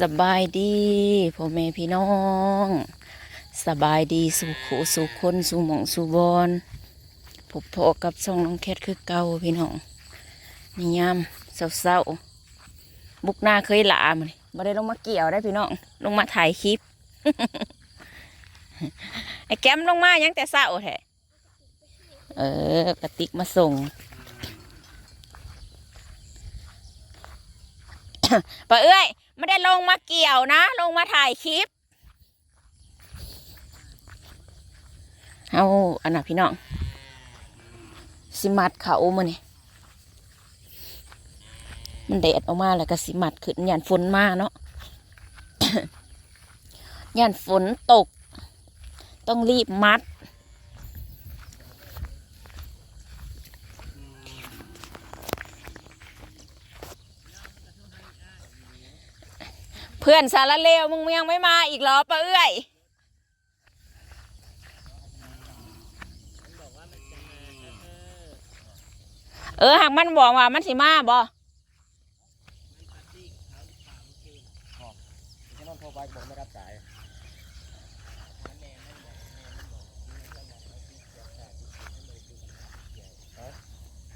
สบายดีพ่อแม่พี่น้อง สบายดีสู่ขสู่คนสู่หมองสู่บอนพบพอกับช่องน้องแคทคือเก่าพี่น้องนี่ยามเศร้าๆบุกหน้าเคยหลามันไม่ได้ลงมาเกี่ยวได้พี่น้องลงมาถ่ายคลิปไอ้แก้มลงมายังแต่เศร้าแท้เออกระติกมาส่งป้าเอ้ย ไม่ได้ลงมาเกี่ยวนะ ลงมาถ่ายคลิป เอาอันน่ะพี่น้องสิมัดเขามาเนี่ยมันแดดออกมาแล้วก็สิมัดขึ้นยานฝนมาเนาะยานฝนตก ต้องรีบมัด พื่อนสารเลวมึงยังไม่มาอีกเหรอป้าเอ้ยเออหากมันบอกว่ามันสิมาบ่ที่น้อไปบอกไม่รับสาย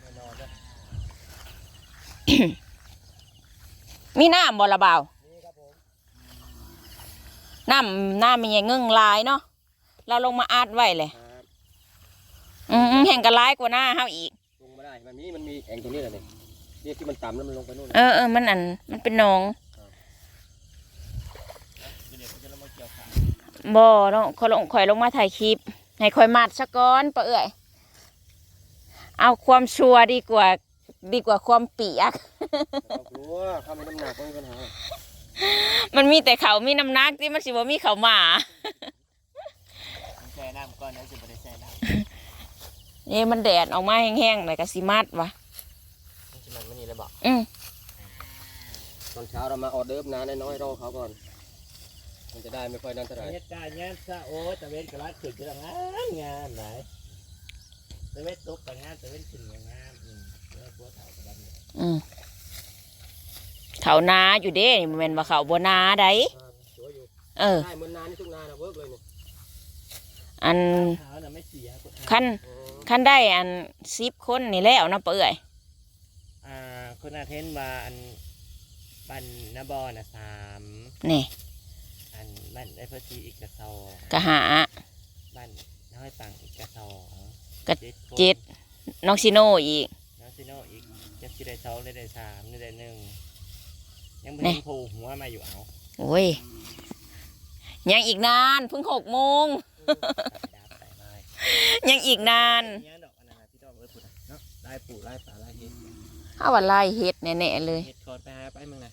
แน่นอนจ้ะมีน้ำบ่ละเบา น้ำน้ำมีอย่างเงื่งลายเนาะเราลงมาอัดไว้เลยครับอืมแห่งกระลายกว่าหน้าเฮาอีกลงมาได้มันมีมันมีแอ่งตรงนี้แหละนี่นี่ที่มันต่ำแล้วมันลงไปนู่นเออเออมันอันมันเป็นหนองเดี๋ยวจะลงมาเกี่ยวขาบ่เนาะขอยลงข่อยลงมาถ่ายคลิปให้ข่อยมัดซะก่อนป้าเอ้ยเอาความชัวร์ดีกว่า ดีกว่าความเปียกเรากลัวเข้าไม่น้ำหนักไม่มีปัญหา มันมีแต่เขามีน้ำหนักที่มันสิบ่มีเขาหมาแช่น้ำก่อนนะสิบได้แช่น้นี่มันแดดออกมาแห้งๆเลยก็สิมัดวะำมันไม่นี่เลยบอกอืมตอนเช้าเรามาออเดิร์ฟนะน้อยๆรอเขาก่อน มันจะได้ไม่ค่อยนั่นเท่าไหร่เฮ็ดการงานซะโอ้ตะเวนกระลาขึ้นกระงานงานไหนตะเวนตกกระงานตะเวนขึ้นกระงานอืมแล้วพวกเฒ่ากระดันเนี่ยอืม เขานาอยู่เด้นี่มันเป็นว่าเขาบันาใดสวยอยู่เออ ได้เหมือนนานี่ทุกนานะเวิร์กเลยเนี่ยอันเท้าน่ะไม่เสียขั้นอ๋อขั้นได้อันสิบคนนี่แล้วเนาะเปื่อยอ่าคนอาเทนว่าอันบันนาบอน่ะสามนี่อันบันได้พอดีอีกกระสองกะหา บันน้อยตังอีกกระสองกะคนเจ็ดน้องซิโนอีก น้องซิโนอีกจะสิได้สองได้ได้สามได้ได้หนึ่ง ยังไม่นี่เห็นผูหัวมาอยู่เอาโอ้ยยังอีกนานเพิ่งหกโมงดาบใส่ไม้ยังอีกนานเนี่ยดอกอันนั้นน่ะพี่ต้องเอ้ยพูดน่ะเนาะไล่ปูไล่ปลาไล่เห็ดถ้าว่าไล่เฮ็ดแน่ๆเลยเห็ดคอนไปหาไปมึงนะ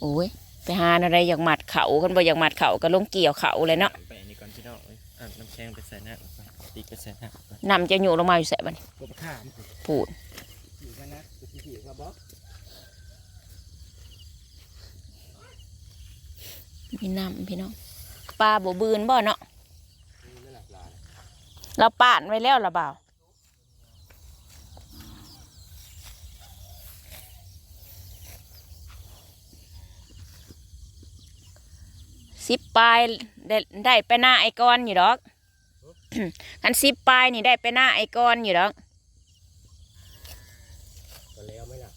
โอ้ยไปหาอะไรอยากหมัดเขาคนบ่อยากหมัดเขาก็ลงเกี่ยวเขาเลยเนาะไปอันนี้ก่อนพี่น้องเอ้ยอะน้ำแข็งไปใส่หน้าไปติ๊กไปใส่หน้าไปนำจะอยู่ลงมาอยู่แสบัดนกบข้ามพูด อยู่กันนะกูที่อยู่กับบ๊อบ มีน้ำพี่น้องปลาบ่บืนบ่เนาะมีไม่หลากหลายเราป่านไว้แล้วละเปล่าสิบปลายได้ได้ไปหน้าไอ้กอนอยู่ดอกกันสิบปลายนี่ได้ไปหน้าไอ้กอนอยู่ดอกก็แล้วไหมล่ะ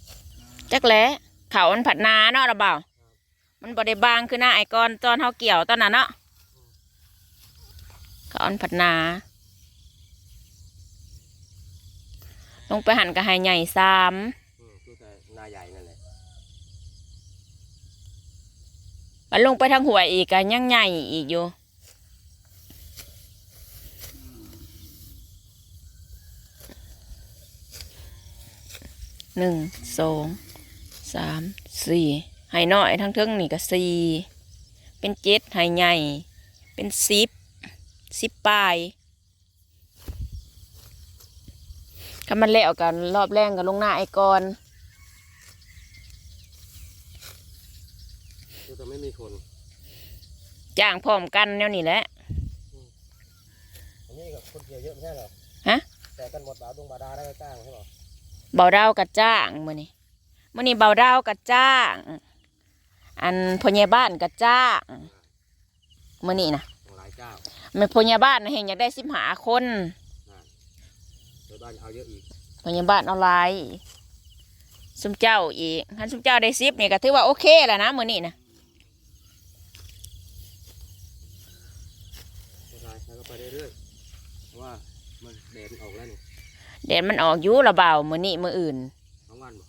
จักแหล้เขามันผัดนาเนาะละเปล่า มันบ่ได้บางคือหน้าไอ้กอนตอนเขาเกี่ยวตอนนั้นเนาะเขามันผัดนา ลงไปหันกับไฮใหญ่ซ้อืมคือแต่นาใหญ่นั่นแหละำมันลงไปทางหัวยอีกกันยังใหญ่อีกอยู่หนึ่งสองสามสี่ ไฮน้อยทั้งเทึงนี่ก็สี่เป็นเจ็ดไฮใหญ่ เป็นสิบสิบปลายก็มันแล้วกันรอบแรงกันลงหน้าไอ้กอนคือแต่ไม่มีคนจ้างพร้อมกันแนวนี้แหละอันนี้กับคนเกี่ยวเยอะไม่ใช่เหรอฮะแต่กันหมดบาดงบาดาได้ก็จ้างใช่ป่ะเบาดาวกับจ้างมื่อนี้มื่อนี้เบาดาวกับจ้าง อันพญาบ้านกระจ้างมื่อนี้นะของหลายเจ้าแม่พญาบ้านน่ะเห็นอยากได้สิบหาคนเดี๋ยวบ้านเอาเยอะอีกพญาบ้านเอาหลายซุมเจ้าอีกท่านซุมเจ้าได้สิบนี่ก็ถือว่าโอเคแล้วนะมื่อนี้นะไม่ใช่แล้วก็ไปเรื่อยๆเพราะว่ามันแดดมันออกแล้วนี่แดดมันออกอยุระเบามื่อนี้มื่ออื่นสองวันบ่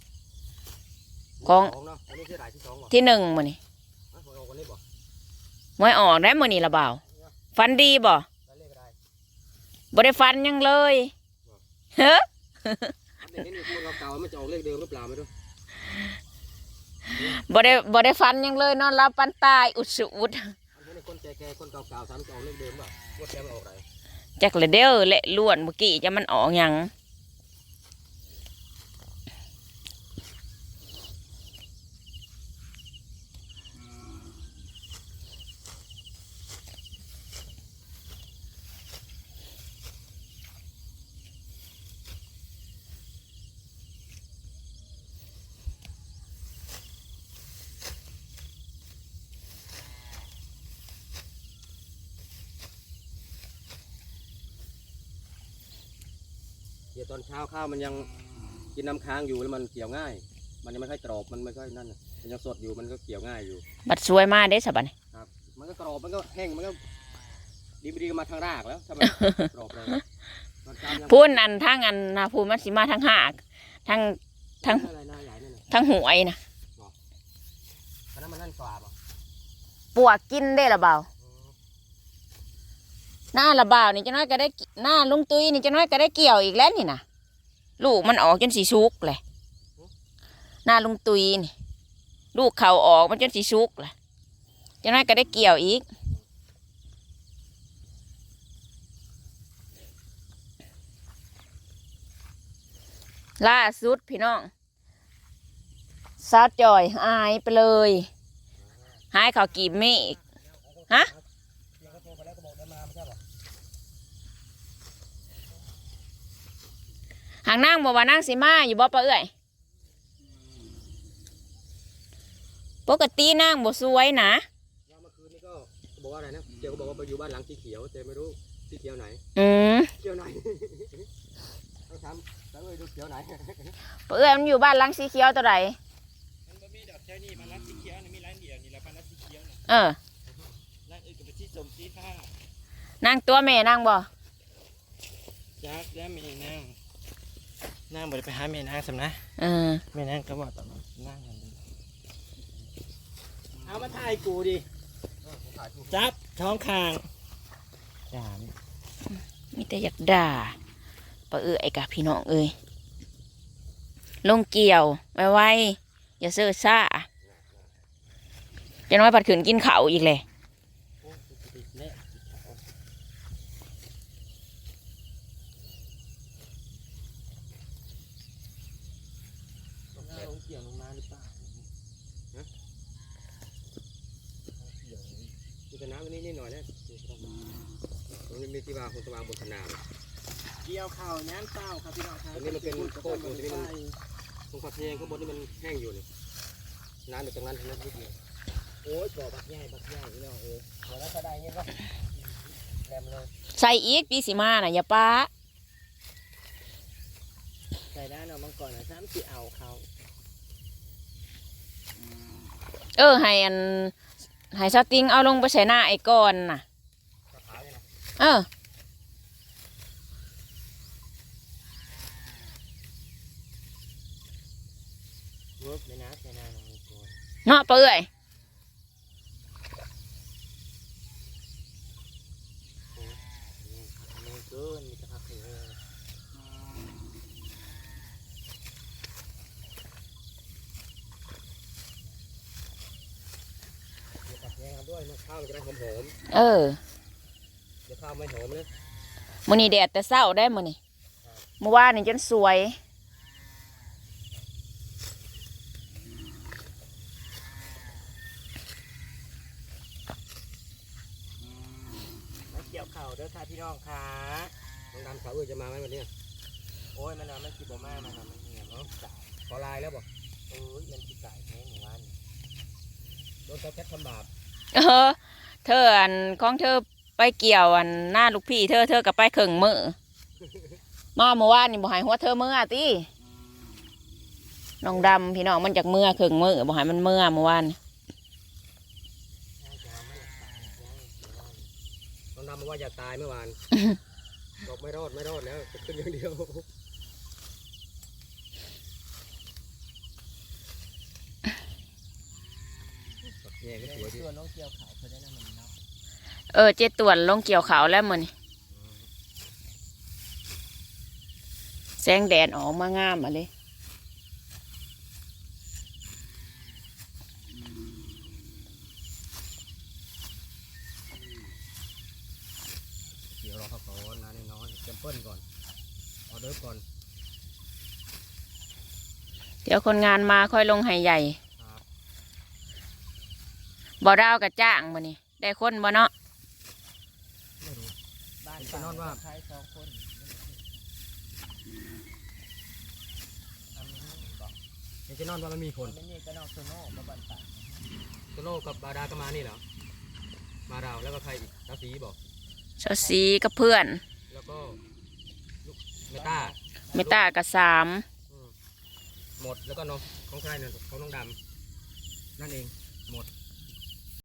ของสองเนาะอันนี้คือรายที่สองบ่ที่หนึ่งมื่อนี้อะของเราคนนี้บ่มวยออกได้มื่อนี้ระเบาฟันดีบ่ได้เลขอะไรบ่ได้ฟันหยังเลยเฮ้อเด็กนี่นี่คนเก่าๆมันจะออกเลขเดิมหรือเปล่าไม่รู้บ่ได้บ่ได้ฟันหยังเลยนอนรับปันตายอุดสุอุดอันนี้คนแก่ๆคนเก่าๆสามจะออกเลขเดิมป่ะงวดแกมันออกอะไร จักเลยเด้อและล้วนเมื่อกี้จะมันออกหยัง ดี๋ยวตอนเช้าข้าวมันยังกินน้ำค้างอยู่แล้วมันเกี่ยวง่าย มันยังไม่ค่อยกรอบมันไม่ค่อยนั่นน่ะมันยังสดอยู่มันก็เกี่ยวง่ายอยู่ บัดสวยมาเด้สะบัดนี้มันก็กรอบมันก็แห้งมันก็ดีบดีก็มาทางรากแล้วทำไมกรอบเลยตอนเช้ายังพูนอันทั้งอันนะพูนมันสิมาทั้งหากทั้งทั้ง อะไรหน้าใหญ่นั่นน่ะทั้งหวยนะอันนั้นมันนั่นกว่าป่ะปวกกินได้ละเบา หน้าละบานี่จะน้อยก็ได้หน้าลุงตุ้ยนี่จะน้อยก็ได้เกี่ยวอีกแล้วนี่นะลูกมันออกจนสีชุกเลยหน้าลุงตุ้ยนี่ลูกเขาออกมันจนสีชุกเลยจะน้อยก็ได้เกี่ยวอีกล่าสุดพี่น้องซาจอยหายไปเลย หายเขากีบเมฆฮะ เดี๋ยวก็โทรไปแล้วก็บอกได้มาไม่ใช่ป่ะ หางนั่งบอกว่านั่งสิมาอยู่บ่ปะเอ้ยปกตินั่งบ่สวยนะแล้วเมื่อคืนนี้ก็บอกว่าอะไรนะเดี๋ยวก็บอกว่าไปอยู่บ้านหลังสีเขียวแต่ไม่รู้สีเขียวไหนอืมเขียวไหนต้องถามแล้วเอ้ยดูเขียวไหนปะเอ้ยมันอยู่บ้านหลังสีเขียวตัวใดมันก็มีดอกเจ้านี่มันรักสีเขียวนี่มีร้านเดียวนี่แหละมันรักสีเขียวน่ะเออร้านอื่นก็เป็นที่สมสีฟ้านั่งตัวแม่นั่งบ่จักแล้วมีนาง นางบ่ได้ไปหาแม่นางสำนะเออแม่นางก็บอกตอนนั้นนั่งกันดีเอามาถ่ายกูดิถ่ายถูกจับท้องคางจามมีแต่อยากด่าปะเอ้ยกับพี่น้องเอ้ยลงเกี่ยวไว้ไว้อย่าเซ่อซ่าจะน้อยผัดขืนกินข้าวอีกเลย โอ้ยติดเละต้องลงเกี่ยวลงมาหรือเปล่า มีแต่น้ำอันนี้นิดหน่อยนะตรงนี้มี ที่วางคนสว่างบนขนาดเกี่ยวเข่าน้ำเต้าครับพี่น้องครับอันนี้มันเป็นโคกอยู่ที่นี่มันตรงฝักเพลงข้างบนนี่มันแห้งอยู่นี่น้ำอยู่ตรงนั้นทั้งนั้นนิดเดียวโอ้ยก่อบักใหญ่บักใหญ่พี่น้องเอ้ยหัวแล้วก็ได้เงี้ยป่ะแรมเลยใส่อีกปีสิมาน่ะอย่าป้าใส่ด้านเอามังกรนะซ้ำสิเอาเขาเออให้อันให้สติงเอาลงไปใส่หน้าไอ้ก้อนน่ะขาว เออ เวิร์กเลยนะใส่หน้าน้องมังกรเนาะปะเอ้ยนี่อันนี้เกินมีแต่พักเลยเดี๋ยวตัดแยงกันด้วยนะข้าวมันจะได้หอมหอมเออ ข้าวไม่หอมเลยมื้อนี้แดดแต่เช้าได้มื้อนี้เมื่อวานนี่จนสวยมาเกี่ยวเข่าเด้อค่ะพี่น้องค่ะน้องดำสาวเอ้ยจะมาไหมวันนี้โอ้ยมันนอนมันกินบ่มากมันนอนมันเหนียวเนาะจ่ายขอไลน์แล้วบอกเอ้ยมันสิจ่ายแพงหมู่บ้านนี่โดนเขาแค่ทำบาปเออเธออันของเธอ ไปเกี่ยวอันหน้าลูกพี่เธอเธอกับไปเข่งมือมาเมื่อวานนี่บ่ใหายหัวเธอเมื่อติน้องดำพี่น้องมันจากเมื่อเข่งมือบ่ใหายมันเมื่อเมื่อวานน้องดำมาว่าอยากตายเมื่อวานบอกไม่รอดไม่รอดแล้วจะขึ้นอย่างเดียวแย่ก็สวยดีตัวน้องเกี่ยวขาวเพื่อนได้นะมันเนาะ เออเจ็ดต่วนลงเกี่ยวขาวแล้วมื้อนี่แสงแดดออกมางามอะเลยเดี๋ยวรอเขาก่อนนะน้อยๆเตรียมเปิ้ลก่อนออเดอร์ก่อน เดี๋ยวคนงานมาค่อยลงให้ใหญ่ครับบ่ดาวกับจ้างมื้อนี่ได้คนบ่เนาะไม่รู้ บ้านเป็นนอนว่าใครสองคนอันนี้บอกเห็นจะนอนว่ามันมีคนไม่นี่ก็นอกโซโน่มาบันตาโตโน่กับบาดาก็มานี่เหรอมาเราแล้วก็ใครอีกตาสีบอกเชาซีกับเพื่อน แล้วก็ลูกเมต้าเมตากับสามอืมหมดแล้วก็น้องของใครเนี่ยของน้องดำนั่นเองหมด